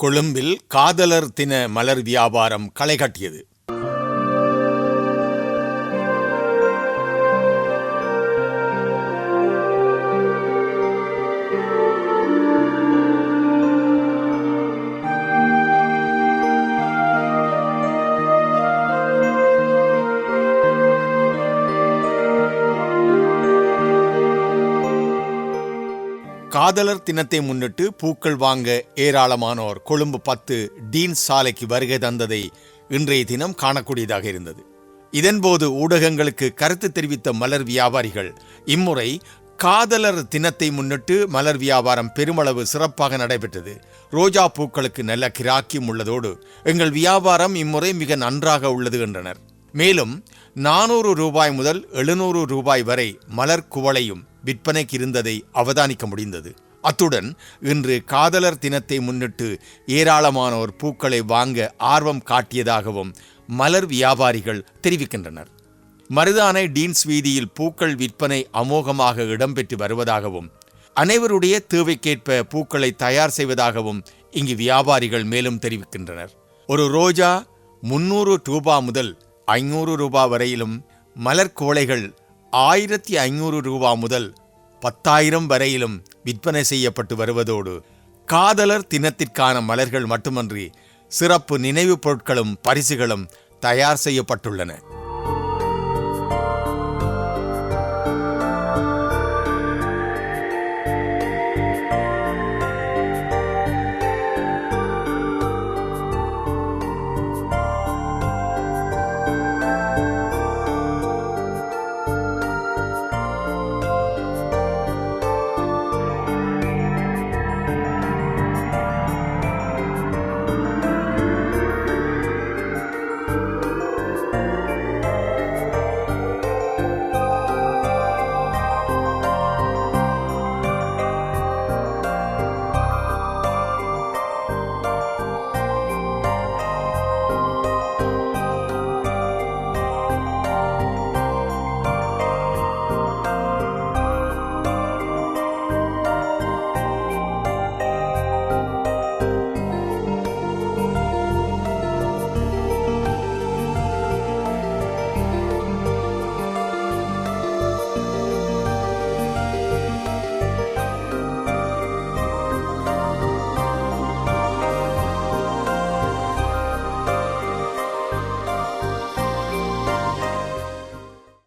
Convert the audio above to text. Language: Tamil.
கொழும்பில் காதலர் தின மலர் வியாபாரம் களை கட்டியது காதலர் தினத்தை முன்னிட்டு பூக்கள் வாங்க ஏராளமானோர் கொழும்பு பத்து டீன் சாலைக்கு வருகை தந்ததை இன்றைய தினம் காணக்கூடியதாக இருந்தது. இதன்போது ஊடகங்களுக்கு கருத்து தெரிவித்த மலர் வியாபாரிகள் இம்முறை காதலர் தினத்தை முன்னிட்டு மலர் வியாபாரம் பெருமளவு சிறப்பாக நடைபெற்றது. ரோஜா பூக்களுக்கு நல்ல கிராக்கியம் உள்ளதோடு எங்கள் வியாபாரம் இம்முறை மிக நன்றாக உள்ளது என்றனர். மேலும் நானூறு ரூபாய் முதல் எழுநூறு ரூபாய் வரை மலர் குவளையும் விற்பனைக்கு இருந்ததை அவதானிக்க முடிந்தது. அத்துடன் இன்று காதலர் தினத்தை முன்னிட்டு ஏராளமானோர் பூக்களை வாங்க ஆர்வம் காட்டியதாகவும் மலர் வியாபாரிகள் தெரிவிக்கின்றனர். மருதானை டீன்ஸ் வீதியில் பூக்கள் விற்பனை அமோகமாக இடம்பெற்று வருவதாகவும் அனைவருடைய தேவைக்கேற்ப பூக்களை தயார் செய்வதாகவும் இங்கு வியாபாரிகள் மேலும் தெரிவிக்கின்றனர். ஒரு ரோஜா முன்னூறு ரூபா முதல் ஐநூறு ரூபா வரையிலும் மலர் கோளைகள் ஆயிரத்தி ஐநூறு ரூபா முதல் பத்தாயிரம் வரையிலும் விற்பனை செய்யப்பட்டு வருவதோடு காதலர் தினத்திற்கான மலர்கள் மட்டுமன்றி சிறப்பு நினைவுப் பொருட்களும் பரிசுகளும் தயார் செய்யப்பட்டுள்ளன.